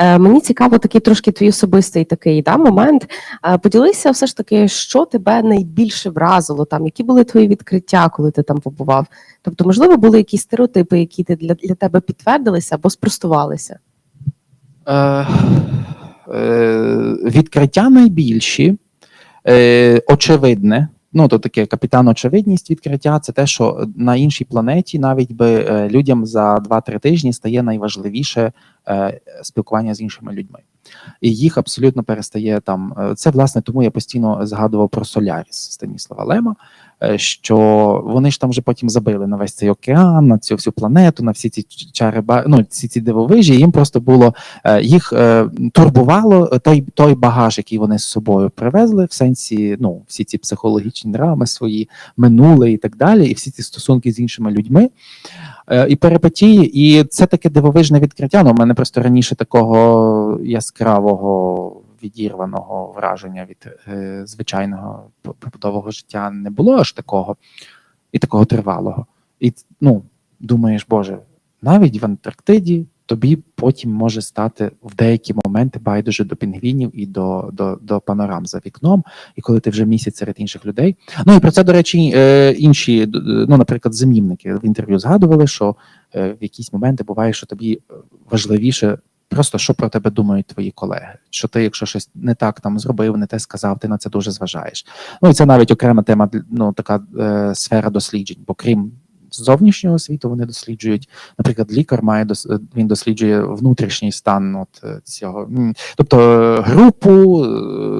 Е, Мені цікаво такий трошки твій особистий такий да, момент. Е, Поділися все ж таки, що тебе найбільше вразило, там, які були твої відкриття, коли ти там побував. Тобто, можливо, були якісь стереотипи, які ти для, для тебе підтвердилися або спростувалися. Е, е, відкриття найбільші, е, очевидне. Ну, то таке капітан очевидність відкриття це те, що на іншій планеті навіть би е, людям за 2-3 тижні стає найважливіше е, спілкування з іншими людьми. І їх абсолютно перестає там. е, Це власне тому я постійно згадував про Соляріс Станіслава Лема, що вони ж там вже потім забили на весь цей океан, на цю всю планету, на всі ці чари, ну, всі ці дивовижі. Їм просто було е, їх е, турбувало той, той багаж, який вони з собою привезли, в сенсі, ну, всі ці психологічні драми свої, минуле і так далі, і всі ці стосунки з іншими людьми. Е, І перипетії, і це таке дивовижне відкриття. Ну, у мене просто раніше такого яскравого відірваного враження від е, звичайного побутового життя не було аж такого, і такого тривалого. І ну, думаєш, Боже, навіть в Антарктиді тобі потім може стати в деякі моменти байдуже до пінгвінів і до, до, до панорам за вікном, і коли ти вже місяць серед інших людей. Ну і про це, до речі, е, інші, ну, наприклад, зимівники в інтерв'ю згадували, що е, в якісь моменти буває, що тобі важливіше. Просто що про тебе думають твої колеги, що ти, якщо щось не так там зробив, не те сказав, ти на це дуже зважаєш. Ну і це навіть окрема тема, ну така е, сфера досліджень, бо крім зовнішнього світу, вони досліджують, наприклад, лікар має е, він досліджує внутрішній стан от е, цього, тобто е, групу,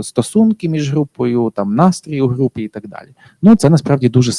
стосунки між групою, там настрій у групі і так далі. Ну це насправді дуже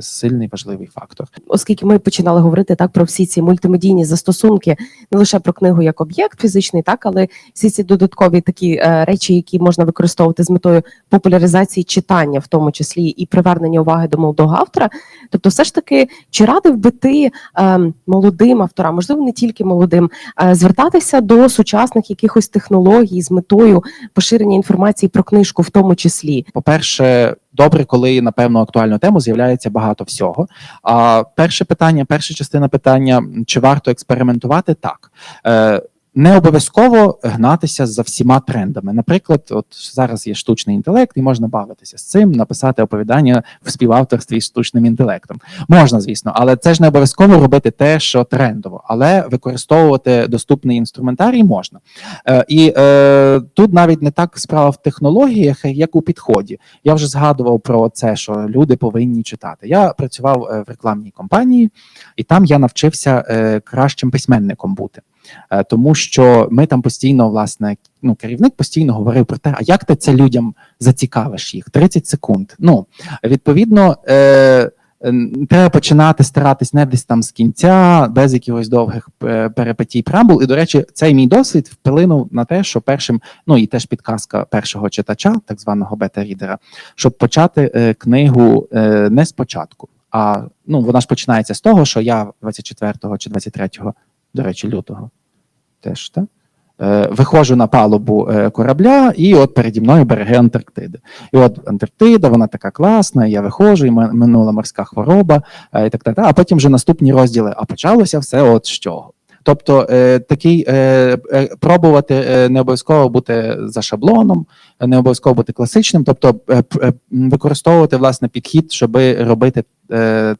сильний важливий фактор. Оскільки ми починали говорити так про всі ці мультимедійні застосунки, не лише про книгу як об'єкт фізичний, так але всі ці додаткові такі речі, які можна використовувати з метою популяризації читання, в тому числі і привернення уваги до молодого автора. Тобто, все ж таки, чи радив би ти е, молодим авторам, можливо, не тільки молодим, е, звертатися до сучасних якихось технологій з метою поширення інформації про книжку, в тому числі? По-перше, добре, коли на певну актуальну тему з'являється багато всього. А перше питання, перша частина питання: чи варто експериментувати? Так. Е, не обов'язково гнатися за всіма трендами. Наприклад, от зараз є штучний інтелект, і можна бавитися з цим, написати оповідання в співавторстві з штучним інтелектом. Можна, звісно, але це ж не обов'язково робити те, що трендово, але використовувати доступний інструментарій можна. Е, і е, тут навіть не так справа в технологіях, як у підході. Я вже згадував про це, що люди повинні читати. Я працював е, в рекламній компанії, і там я навчився е, кращим письменником бути. Е, Тому що ми там постійно, власне, ну, керівник постійно говорив про те, а як ти це людям зацікавиш їх? 30 секунд. Ну, відповідно, е, треба починати старатись не десь там з кінця, без якихось довгих е, перипетій преамбул. І, до речі, цей мій досвід вплинув на те, що першим, ну і теж підказка першого читача, так званого бета-рідера, щоб почати е, книгу е, не спочатку. А ну, вона ж починається з того, що я 24 чи 23, до речі, лютого теж так. Е, Виходжу на палубу е, корабля, і от переді мною береги Антарктиди. І от Антарктида, вона така класна. Я виходжу, і минула морська хвороба, е, і так далі. А потім вже наступні розділи. А почалося все от з чого. Тобто е, такий е, е, пробувати не обов'язково бути за шаблоном, не обов'язково бути класичним, тобто використовувати власне підхід, щоб робити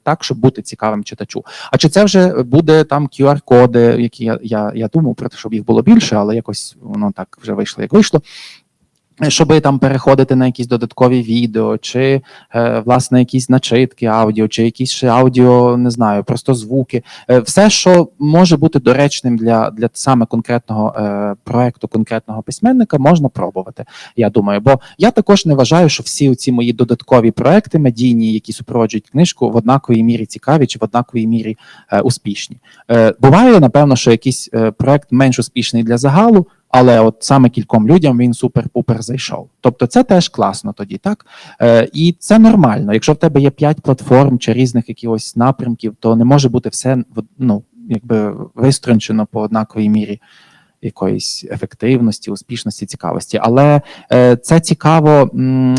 так, щоб бути цікавим читачу. А чи це вже буде там QR-коди, які я, я, я думав про те, щоб їх було більше, але якось воно так вже вийшло, як вийшло. Щоби там переходити на якісь додаткові відео, чи е, власне якісь начитки аудіо, чи якісь ще аудіо, не знаю, просто звуки, Е, все, що може бути доречним для, для саме конкретного е, проекту, конкретного письменника, можна пробувати. Я думаю, бо я також не вважаю, що всі ці мої додаткові проекти медійні, які супроводжують книжку, в однаковій мірі цікаві чи в однаковій мірі е, успішні. Е, буває, напевно, що якийсь е, проект менш успішний для загалу. Але от саме кільком людям він супер-пупер зайшов. Тобто це теж класно тоді, так? Е, і це нормально. Якщо в тебе є п'ять платформ чи різних якихось напрямків, то не може бути все ну, якби виструнчено по однаковій мірі якоїсь ефективності, успішності, цікавості. Але е, це цікаво м,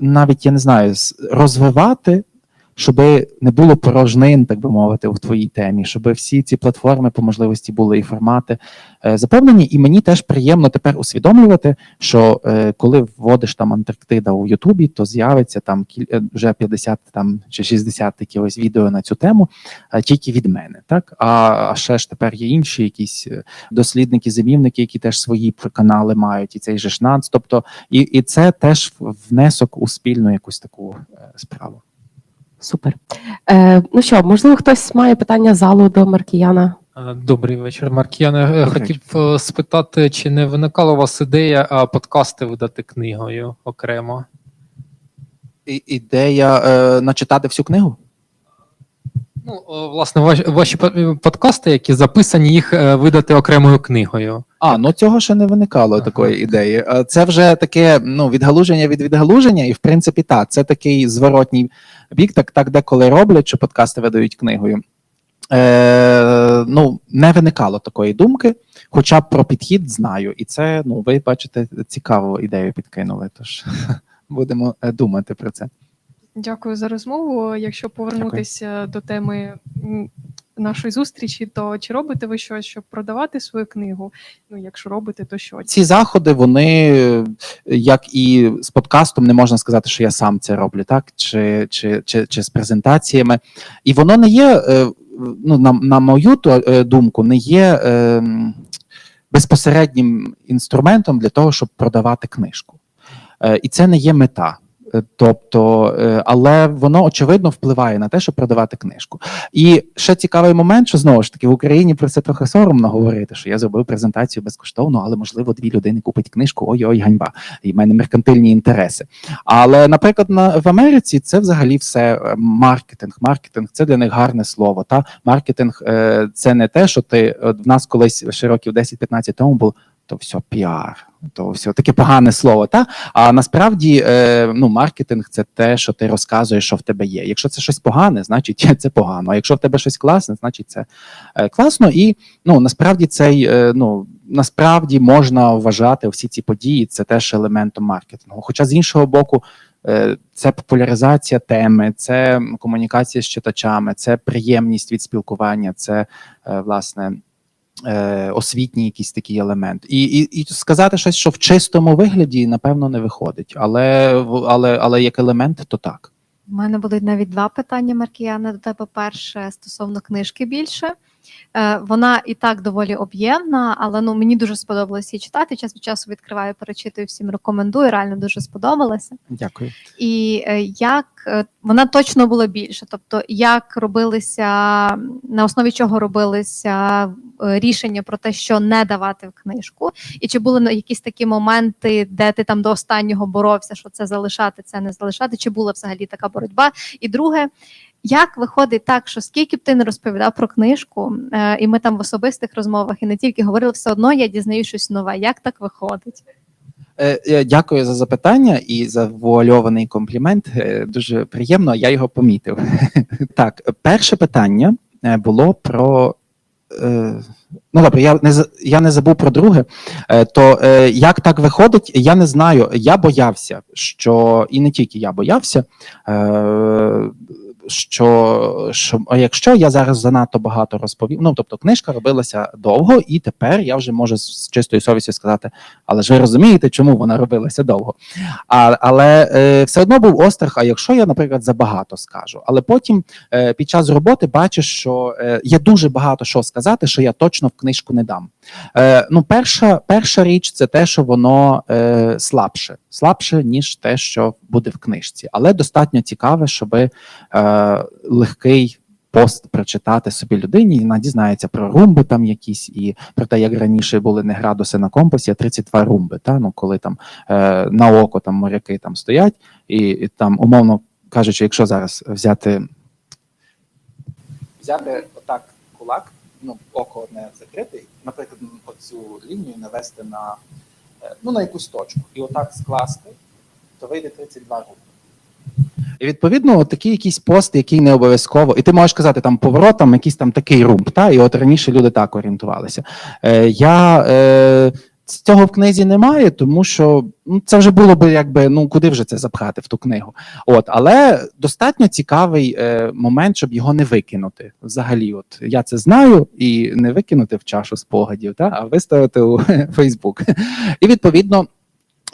навіть я не знаю, розвивати щоб не було порожнин, так би мовити, в твоїй темі, щоб всі ці платформи по можливості були і формати е, заповнені. І мені теж приємно тепер усвідомлювати, що е, коли вводиш там Антарктида у Ютубі, то з'явиться там е, вже 50 там чи 60 якихось відео на цю тему, тільки від мене. Так а, ще ж тепер є інші якісь дослідники, зимівники, які теж свої канали мають, і цей же ж НАЦ. Тобто, і, і це теж внесок у спільну якусь таку справу. Супер. Е, ну що, можливо, хтось має питання залу до Маркіяна? Е, Добрий вечір, Марк. Я не е, Добрий хотів е, спитати, чи не виникала у вас ідея подкасти видати книгою окремо? І, ідея е, начитати всю книгу? Ну, власне, ваші, ваші подкасти, які записані, їх е, видати окремою книгою. А, ну цього ще не виникало Ага. такої ідеї. Е, Це вже таке ну, відгалуження від відгалуження, і в принципі так, це такий зворотній бік, так, так деколи роблять, що подкасти видають книгою. Е, ну, не виникало такої думки, хоча б про підхід знаю. І це, ну, ви бачите, цікаву ідею підкинули. Тож будемо е, думати про це. Дякую за розмову. Якщо повернутися до теми нашої зустрічі, то чи робите ви щось, щоб продавати свою книгу? Ну, якщо робите, то що? Ці заходи, вони як і з подкастом, не можна сказати, що я сам це роблю, так чи, чи, чи, чи з презентаціями. І воно не є, е, ну на, на мою е, думку, не є е, безпосереднім інструментом для того, щоб продавати книжку. Е, І це не є мета. Е, Тобто, е, але воно очевидно впливає на те, щоб продавати книжку. І ще цікавий момент, що знову ж таки в Україні про це трохи соромно говорити, що я зробив презентацію безкоштовно, але можливо дві людини купить книжку. Ой-ой, ганьба. І в мене меркантильні інтереси. Але, наприклад, на в Америці це взагалі все е, маркетинг. Маркетинг це для них гарне слово. Та маркетинг це не те, що ти в нас колись ще років 10-15 тому було. То все піар, то все таке погане слово. Та а насправді е, ну маркетинг це те, що ти розказуєш, що в тебе є. Якщо це щось погане, значить це погано. А якщо в тебе щось класне, значить це е, класно. І ну насправді цей е, ну насправді можна вважати всі ці події. Це теж елементом маркетингу. Хоча з іншого боку. е, Це популяризація теми, це комунікація з читачами, це приємність від спілкування, це е, власне е, освітній якийсь такий елемент. І, і, і сказати щось, що в чистому вигляді, напевно, не виходить. Але, але, але як елемент, то так. У мене будуть навіть два питання, Маркіяна, до тебе. Перше стосовно книжки більше. Е, Вона і так доволі об'ємна, але ну мені дуже сподобалося її читати. Час від часу відкриваю, перечитую всім рекомендую. Реально дуже сподобалося. Дякую. І е, як е, вона точно була більше, тобто як робилися на основі чого робилися рішення про те, що не давати в книжку, і чи були ну, якісь такі моменти, де ти там до останнього боровся, що це залишати, це не залишати, чи була взагалі така боротьба? І друге. Як виходить так, що скільки б ти не розповідав про книжку, е, і ми там в особистих розмовах і не тільки говорили, все одно я дізнаю щось нове. Як так виходить? Е, е, Дякую за запитання і за вуальований комплімент. Дуже приємно, я його помітив. Так, перше питання було про. Ну, добре, я не я не забув про друге. То як так виходить, я не знаю. Я боявся, що і не тільки я боявся, що, що якщо я зараз занадто багато розповів, ну тобто книжка робилася довго, і тепер я вже можу з чистою совістю сказати, але ж ви розумієте, чому вона робилася довго. А, але е, все одно був острах, а якщо я, наприклад, забагато скажу. Але потім е, під час роботи бачиш, що е, є дуже багато що сказати, що я точно в книжку не дам. Е, ну, перша, перша річ це те, що воно е, слабше, слабше, ніж те, що буде в книжці, але достатньо цікаве, щоб е, легкий. Пост прочитати собі людині, і вона дізнається про румби там якісь, і про те, як раніше були не градуси на компасі, а 32 румби. Та? Ну, коли там е, на око там моряки там стоять, і, і там, умовно кажучи, якщо зараз взяти взяти отак кулак, ну, око одне закрите, наприклад, оцю лінію навести на, е, ну, на якусь точку, і отак скласти, то вийде 32 групи. І відповідно, такий якийсь пост, який не обов'язково, і ти можеш казати там поворотом, якийсь там такий румб, та і от раніше люди так орієнтувалися. Е, я е, цього в книзі немає, тому що ну, це вже було би якби ну куди вже це запхати в ту книгу. От, але достатньо цікавий е, момент, щоб його не викинути. Взагалі, от я це знаю, і не викинути в чашу спогадів, та, а виставити у Фейсбук. І відповідно.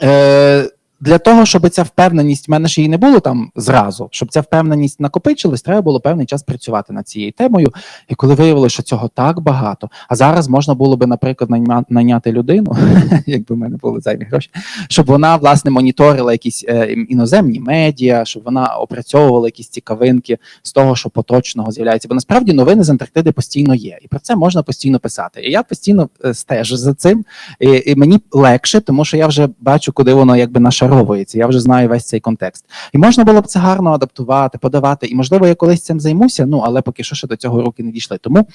Е, для того, щоб ця впевненість, в мене ж її не було там зразу, щоб ця впевненість накопичилась, треба було певний час працювати над цією темою. І коли виявилося, що цього так багато, а зараз можна було би, наприклад, найняти людину, якби в мене були зайві гроші, щоб вона власне моніторила якісь е, іноземні медіа, щоб вона опрацьовувала якісь цікавинки з того, що поточного з'являється. Бо насправді новини з Антарктиди постійно є, і про це можна постійно писати. І я постійно е, стежу за цим, і, мені легше, тому що я вже бачу, куди воно якби нашаровується. Я вже знаю весь цей контекст. І можна було б це гарно адаптувати, подавати. І можливо, я колись цим займуся. Ну але поки що ще до цього руки не дійшли. Тому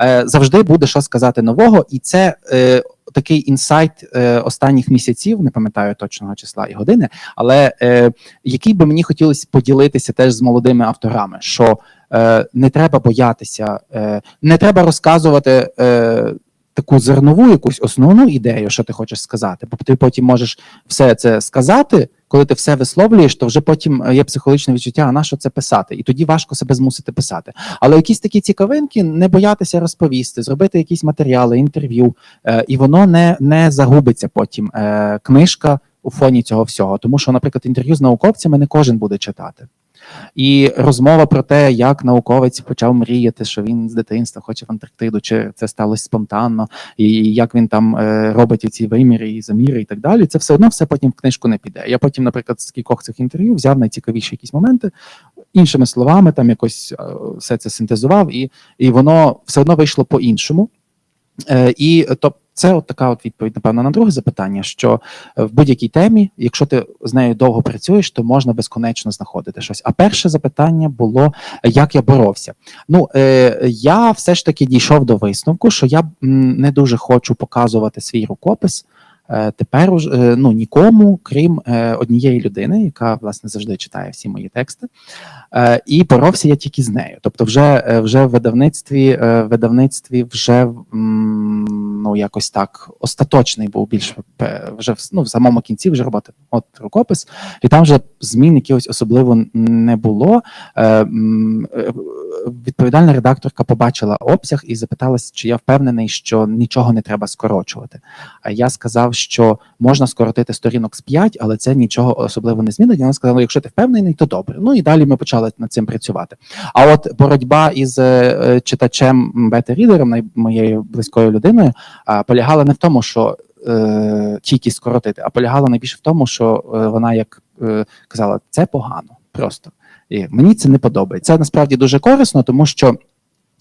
е, завжди буде що сказати нового, і це. Е, Такий інсайт е, останніх місяців, не пам'ятаю точного числа і години, але е, який би мені хотілося поділитися теж з молодими авторами, що е, не треба боятися, е, не треба розказувати е, таку зернову якусь основну ідею, що ти хочеш сказати, бо ти потім можеш все це сказати. Коли ти все висловлюєш, то вже потім е, є психологічне відчуття, а на що це писати, і тоді важко себе змусити писати. Але якісь такі цікавинки не боятися розповісти, зробити якісь матеріали, інтерв'ю, е, і воно не, не загубиться потім. Е, книжка у фоні цього всього, тому що, наприклад, інтерв'ю з науковцями не кожен буде читати. І розмова про те, як науковець почав мріяти, що він з дитинства хоче в Антарктиду, чи це сталося спонтанно, і як він там е, робить ці виміри і заміри, і так далі. Це все одно все потім в книжку не піде. Я потім, наприклад, з кількох цих інтерв'ю взяв найцікавіші якісь моменти, іншими словами, там якось е, все це синтезував, і, і воно все одно вийшло по-іншому. Е, і то це от така от відповідь, напевно, на друге запитання, що е, в будь-якій темі, якщо ти з нею довго працюєш, то можна безконечно знаходити щось. А перше запитання було, як я боровся. Ну, е, я все ж таки дійшов до висновку, що я не дуже хочу показувати свій рукопис. Е, Тепер уже е, ну нікому, крім е, однієї людини, яка власне завжди читає всі мої тексти, і боровся я тільки з нею. Тобто, вже вже в видавництві, видавництві вже ну якось так остаточний був більш вже в, ну, в самому кінці вже роботи. От рукопис, і там вже змін якихось особливо не було. Е, е, Відповідальна редакторка побачила обсяг і запиталась, чи я впевнений, що нічого не треба скорочувати. А я сказав, що можна скоротити сторінок з 5, але це нічого особливо не змінить. І Вона сказала: якщо ти впевнений, то добре. Ну і далі ми почали над цим працювати. А от боротьба із е, читачем бета-рідером, най- моєю близькою людиною, а, полягала не в тому, що е, тільки скоротити, а полягала найбільше в тому, що е, вона як е, казала, це погано просто. І мені це не подобається. Це насправді дуже корисно, тому що.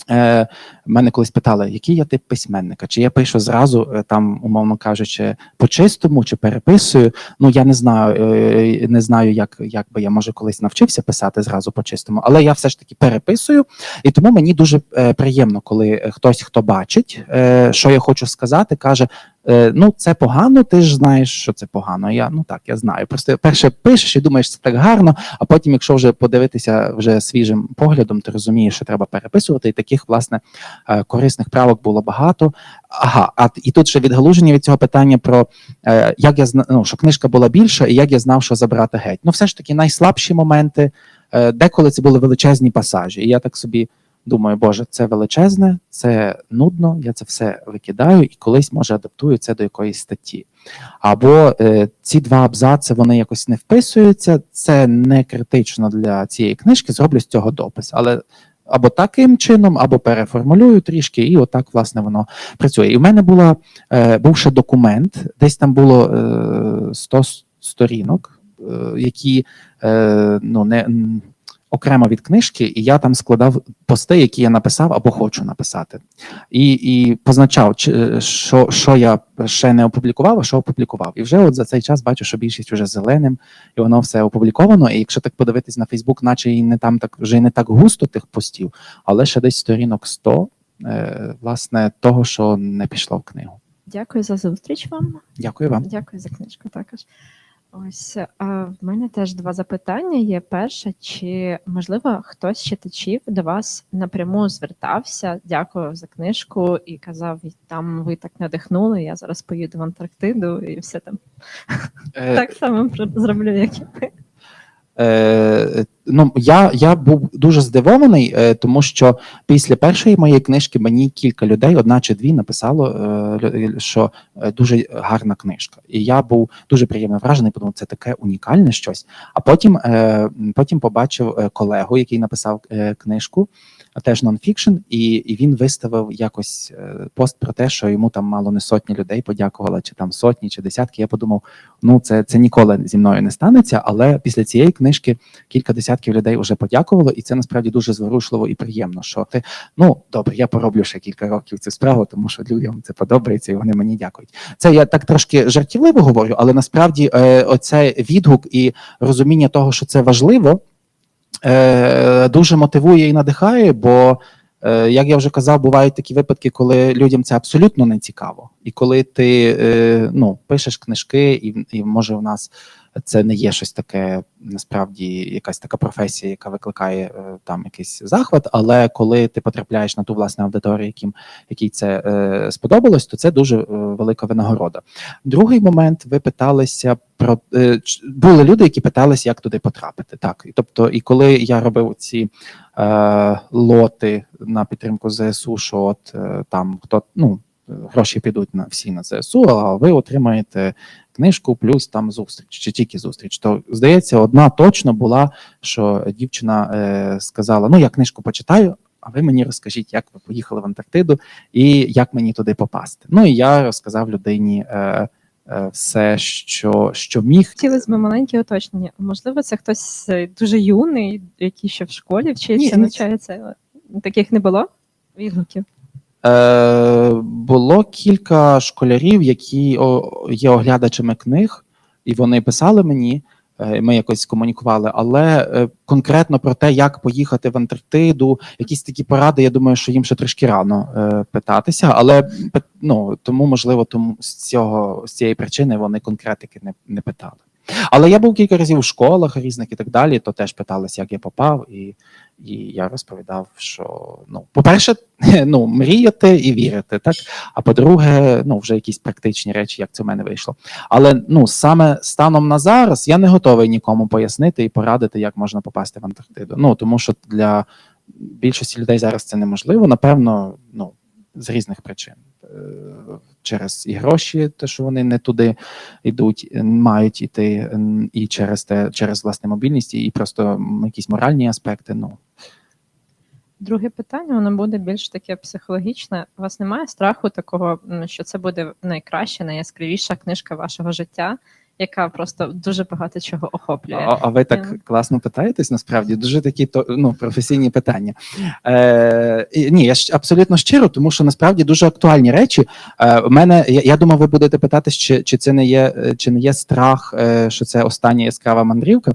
Е, мене колись питали, який я тип письменника, чи я пишу зразу, е, там, умовно кажучи, по чистому, чи переписую. Ну я не знаю, е, не знаю, як, як би я може колись навчився писати зразу по чистому, але я все ж таки переписую, і тому мені дуже е, приємно, коли е, хтось, хто бачить, е, що я хочу сказати, каже: е, ну це погано, ти ж знаєш, що це погано. Я ну так, я знаю. Просто перше пишеш і думаєш, це так гарно. А потім, якщо вже подивитися вже свіжим поглядом, ти розумієш, що треба переписувати. І таких власне е, корисних правок було багато. Ага, а і тут ще відгалуження від цього питання про е, як я ну, що книжка була більша, і як я знав, що забрати геть. Ну, все ж таки, найслабші моменти, е, деколи це були величезні пасажі. І я так собі думаю, Боже, це величезне, це нудно, я це все викидаю і колись може адаптую це до якоїсь статті. Або е, ці два абзаци вони якось не вписуються. Це не критично для цієї книжки. Зроблю з цього допис, але або таким чином, або переформулюю трішки, і отак власне воно працює. І в мене була е, був ще документ, десь там було е, 100 сторінок, е, які е, ну не. Окремо від книжки, і я там складав пости, які я написав або хочу написати, і і позначав, чи, що, що я ще не опублікував, а що опублікував. І вже от за цей час бачу, що більшість вже зеленим, і воно все опубліковано. І якщо так подивитись на Фейсбук, наче і не там так вже не так густо тих постів, але ще десь сторінок 100, е, власне, того, що не пішло в книгу. Дякую за зустріч вам. Дякую вам. Дякую за книжку також. Ось е, в мене теж два запитання є. Перше, чи можливо хтось з читачів до вас напряму звертався, дякував за книжку і казав, там ви так надихнули, я зараз поїду в Антарктиду і все там Е, так само зроблю, як і ви. Е, ну, я, я був дуже здивований, е, тому що після першої моєї книжки мені кілька людей, одна чи дві, написало, е, що е, дуже гарна книжка. І я був дуже приємно вражений, тому це таке унікальне щось. А потім, е, потім побачив е, колегу, який написав е, книжку, теж нонфікшн, і, і він виставив якось е, пост про те, що йому там мало не сотні людей подякували, чи там сотні, чи десятки. Я подумав, ну це, це ніколи зі мною не станеться. Але після цієї книжки кілька десятків людей вже подякувало, і це насправді дуже зворушливо і приємно. Що ти ну добре, я пороблю ще кілька років цю справу, тому що людям це подобається, і вони мені дякують. Це я так трошки жартівливо говорю, але насправді е, оцей відгук і розуміння того, що це важливо, е, дуже мотивує і надихає, бо. е, Як я вже казав, бувають такі випадки, коли людям це абсолютно не цікаво, і коли ти е, ну пишеш книжки, і, і може в нас це не є щось таке, насправді якась така професія, яка викликає е, там якийсь захват. Але коли ти потрапляєш на ту власне аудиторію, яким якій це е, сподобалось, то це дуже е, велика винагорода. Другий момент, ви питалися про е, були люди, які питалися, як туди потрапити. Так, і тобто, і коли я робив ці е, лоти на підтримку ЗСУ, що от е, там хто ну. Гроші підуть на всі на ЗСУ, а ви отримаєте книжку плюс там зустріч, чи тільки зустріч. То здається, одна точно була, що дівчина е, сказала: Ну, я книжку почитаю, а ви мені розкажіть, як ви поїхали в Антарктиду і як мені туди попасти. Ну і я розказав людині е, е, все, що, що міг. Хотілося б маленьке уточнення. Можливо, це хтось е, дуже юний, який ще в школі вчиться, ні. навчається. Таких не було відгуків. Е, було кілька школярів, які є оглядачами книг, і вони писали мені. е, Ми якось комунікували, але е, конкретно про те, як поїхати в Антарктиду, якісь такі поради, я думаю, що їм ще трошки рано питатися. Але ну тому, можливо, тому з цього з цієї причини вони конкретики не, не питали. Але я був кілька разів у школах різних і так далі, то теж питалися, як я попав, і, і я розповідав, що ну, по-перше, ну, мріяти і вірити, так. А по-друге, ну, вже якісь практичні речі, як це в мене вийшло. Але ну, саме станом на зараз я не готовий нікому пояснити і порадити, як можна попасти в Антарктиду. Ну тому що для більшості людей зараз це неможливо, напевно, ну, з різних причин. Через і гроші, те, що вони не туди йдуть, е, мають іти, е, і через те, через власне мобільність, і просто якісь моральні аспекти. Ну Друге питання, воно буде більш таке психологічне. У вас немає страху такого, що це буде найкраща, найяскравіша книжка вашого життя, яка просто дуже багато чого охоплює. А, а ви так Е. класно питаєтесь, насправді дуже такі то ну професійні питання. Е, ні, я ж абсолютно щиро, тому що насправді дуже актуальні речі. Е, у мене я, я думав, ви будете питатись, чи, чи це не є, е, чи не є страх, е, що це остання яскрава мандрівка.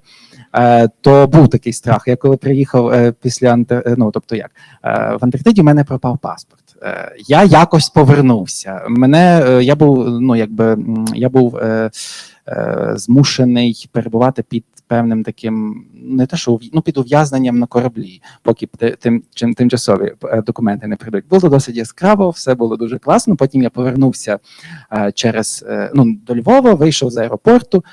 Е, то був такий страх. Я коли приїхав е, після е, ну, тобто як е, в Антарктиді, в мене пропав паспорт. Е, я якось повернувся. Мене е, я був, ну якби я був. Е, змушений перебувати під певним таким, не те, що ну, під ув'язненням на кораблі, поки тим, чим, тимчасові е, документи не прийдуть. Було досить яскраво, все було дуже класно. Потім я повернувся е, через е, ну, до Львова, вийшов з аеропорту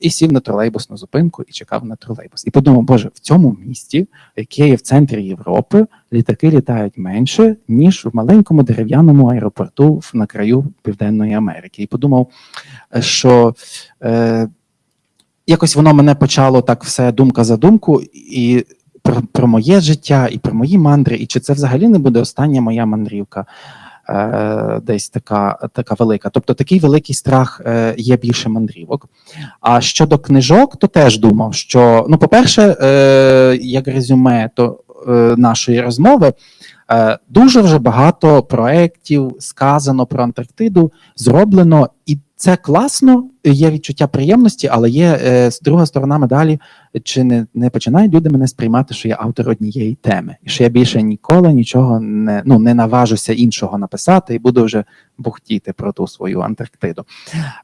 і сів на тролейбусну зупинку і чекав на тролейбус. І подумав, боже, в цьому місті, яке є в центрі Європи, літаки літають менше, ніж в маленькому дерев'яному аеропорту на краю Південної Америки. І подумав, що е, якось воно мене почало так все думка за думку, і про, про моє життя, і про мої мандри, і чи це взагалі не буде остання моя мандрівка. Е, десь така, така велика. Тобто такий великий страх е, є більше мандрівок. А щодо книжок, то теж думав, що ну, по-перше, е, як резюме то нашої розмови, дуже вже багато проєктів сказано про Антарктиду, зроблено, і це класно, є відчуття приємності, але є е, с- друга сторона медалі, чи не, не починають люди мене сприймати, що я автор однієї теми, і що я більше ніколи нічого не, ну, не наважуся іншого написати і буду вже бухтіти про ту свою Антарктиду.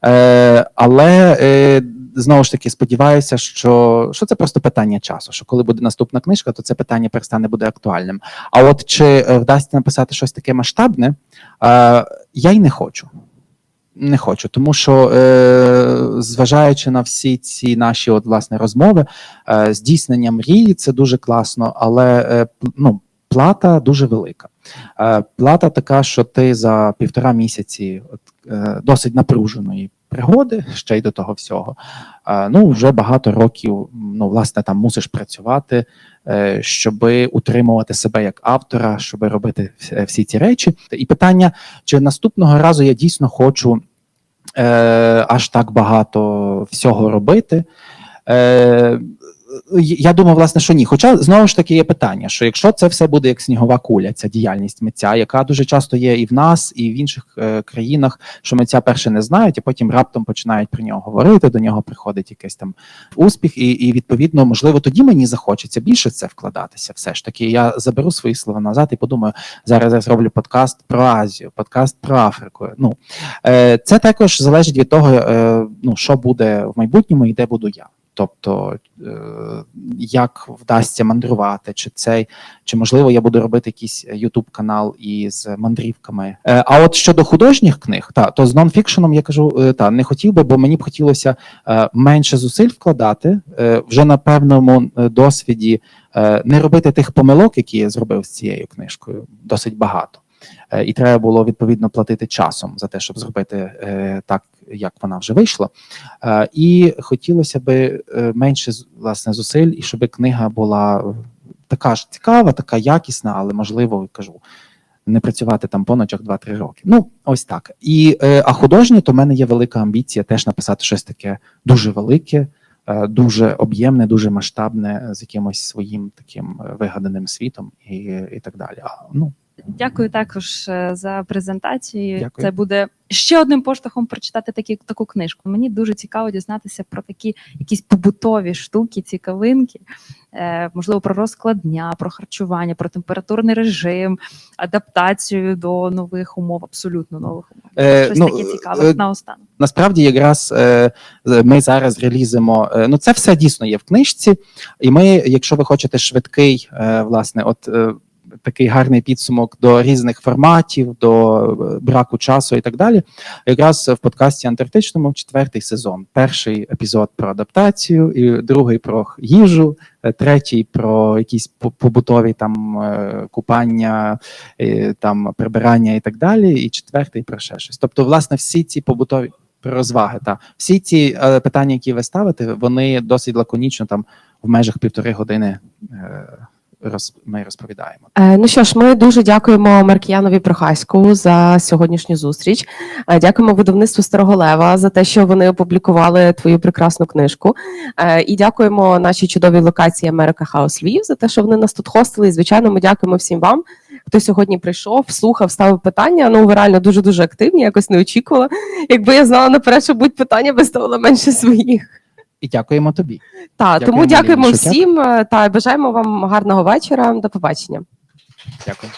Е, але е, знову ж таки сподіваюся, що, що це просто питання часу. Що коли буде наступна книжка, то це питання перестане буде актуальним. А от чи е, вдасться написати щось таке масштабне, е, я й не хочу. Не хочу, тому що е, зважаючи на всі ці наші от, власне розмови, е, здійснення мрії це дуже класно, але е, ну, плата дуже велика. Е, плата така, що ти за півтора місяці е, досить напруженої пригоди, ще й до того всього. е, ну, вже багато років ну, власне, там мусиш працювати, щоб утримувати себе як автора, щоб робити всі ці речі. І питання, чи наступного разу я дійсно хочу аж так багато всього робити. Е, я думаю, власне, що ні. Хоча знову ж таки є питання: що якщо це все буде як снігова куля, ця діяльність митця, яка дуже часто є і в нас, і в інших е, країнах, що митця перше не знають, і потім раптом починають про нього говорити. До нього приходить якийсь там успіх, і, і відповідно, можливо, тоді мені захочеться більше в це вкладатися. Все ж таки, я заберу свої слова назад і подумаю, зараз я зроблю подкаст про Азію, подкаст про Африку. Ну е, це також залежить від того, е, ну що буде в майбутньому і де буду я. Тобто, е, як вдасться мандрувати, чи цей, чи можливо я буду робити якийсь Ютуб канал із мандрівками. Е, а от щодо художніх книг, та то з нонфікшеном я кажу, е, та не хотів би, бо мені б хотілося менше зусиль вкладати вже на певному досвіді, не робити тих помилок, які я зробив з цією книжкою, досить багато. Е, І треба було відповідно платити часом за те, щоб зробити е, так, як вона вже вийшла. Е, І хотілося би менше власне зусиль, і щоб книга була така ж цікава, така якісна, але можливо, кажу, не працювати там по ночах 2-3 роки. Ну, ось так. І е, а художнє, то в мене є велика амбіція теж написати щось таке дуже велике, е, дуже об'ємне, дуже масштабне, з якимось своїм таким вигаданим світом і, і так далі. А, ну, Дякую також е, за презентацію. Дякую. Це буде ще одним поштовхом прочитати такі, таку книжку. Мені дуже цікаво дізнатися про такі якісь побутові штуки, цікавинки, е, можливо, про розклад дня, про харчування, про температурний режим, адаптацію до нових умов, абсолютно нових умов. Е, Щось ну, таке цікаве е, наостанок. насправді якраз е, ми зараз релізимо. е, Ну, це все дійсно є в книжці. І ми, якщо ви хочете швидкий, е, власне, от. е, Такий гарний підсумок до різних форматів, до е, браку часу і так далі. Якраз в подкасті Антарктичному четвертий сезон. Перший епізод про адаптацію, і другий про їжу, е, третій про якісь побутові там е, купання, там прибирання і так далі. І четвертий про ще щось. Тобто, власне, всі ці побутові про розваги. Та всі ці е, питання, які ви ставите, вони досить лаконічно там в межах півтори години. Е, ми розповідаємо. Е, Ну що ж, ми дуже дякуємо Маркіянові Прохаську за сьогоднішню зустріч. Е, Дякуємо видавництву Старого Лева за те, що вони опублікували твою прекрасну книжку. Е, І дякуємо нашій чудовій локації Америка Хаус Львів за те, що вони нас тут хостили. І звичайно, ми дякуємо всім вам, хто сьогодні прийшов, слухав, ставив питання. Ну, ви реально дуже дуже активні. Якось не очікувала. Якби я знала наперед, що будуть питання, би ставила менше своїх і дякуємо тобі. Та дякуємо тому дякуємо Ліні всім е, та бажаємо вам гарного вечора. До побачення. Дякую.